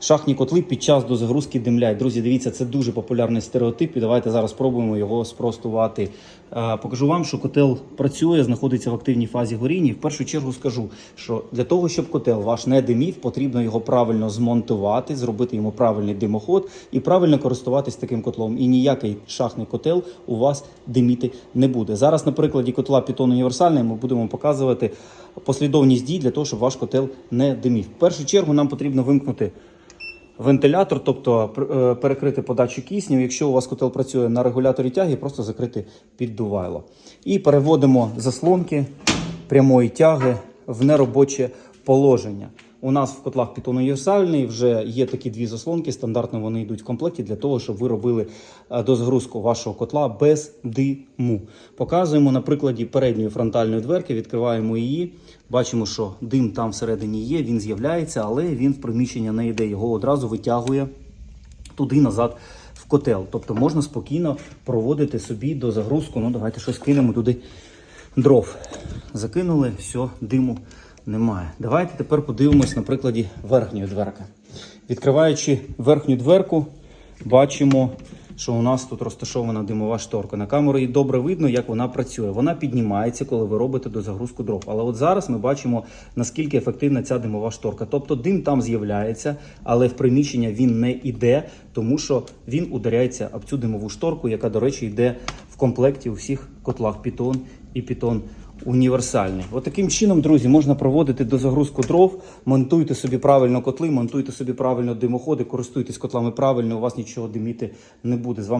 Шахні котли під час до загрузки димлять. Друзі, дивіться, це дуже популярний стереотип. І давайте зараз спробуємо його спростувати. Е, Покажу вам, що котел працює, знаходиться в активній фазі горіння. В першу чергу скажу, що для того, щоб котел ваш не димів, потрібно його правильно змонтувати, зробити йому правильний димоход і правильно користуватись таким котлом. І ніякий шахний котел у вас диміти не буде. Зараз на прикладі котла Python універсальний ми будемо показувати послідовність дій для того, щоб ваш котел не димів. В першу чергу нам потрібно вимкнути вентилятор, тобто е, перекрити подачу кисню. Якщо у вас котел працює на регуляторі тяги, просто закрити піддувайло. І переводимо заслонки прямої тяги в неробоче положення. У нас в котлах універсальний вже є такі дві заслонки. Стандартно вони йдуть в комплекті для того, щоб ви робили е, дозагрузку вашого котла без диму. Показуємо на прикладі передньої фронтальної дверки, відкриваємо її. Бачимо, що дим там всередині є, він з'являється, але він в приміщення не йде. Його одразу витягує туди назад в котел. Тобто можна спокійно проводити собі до загрузку. Ну, давайте щось кинемо туди дров. Закинули, все, диму немає. Давайте тепер подивимось на прикладі верхньої дверки. Відкриваючи верхню дверку, бачимо, що у нас тут розташована димова шторка. На камері добре видно, як вона працює. Вона піднімається, коли ви робите до загрузку дров. Але от зараз ми бачимо, наскільки ефективна ця димова шторка. Тобто дим там з'являється, але в приміщення він не йде, тому що він ударяється об цю димову шторку, яка, до речі, йде в комплекті у всіх котлах Python і Python універсальний. От таким чином, друзі, можна проводити до загрузку дров. Монтуйте собі правильно котли, монтуйте собі правильно димоходи, користуйтесь котлами правильно, у вас нічого диміти не буде. З вами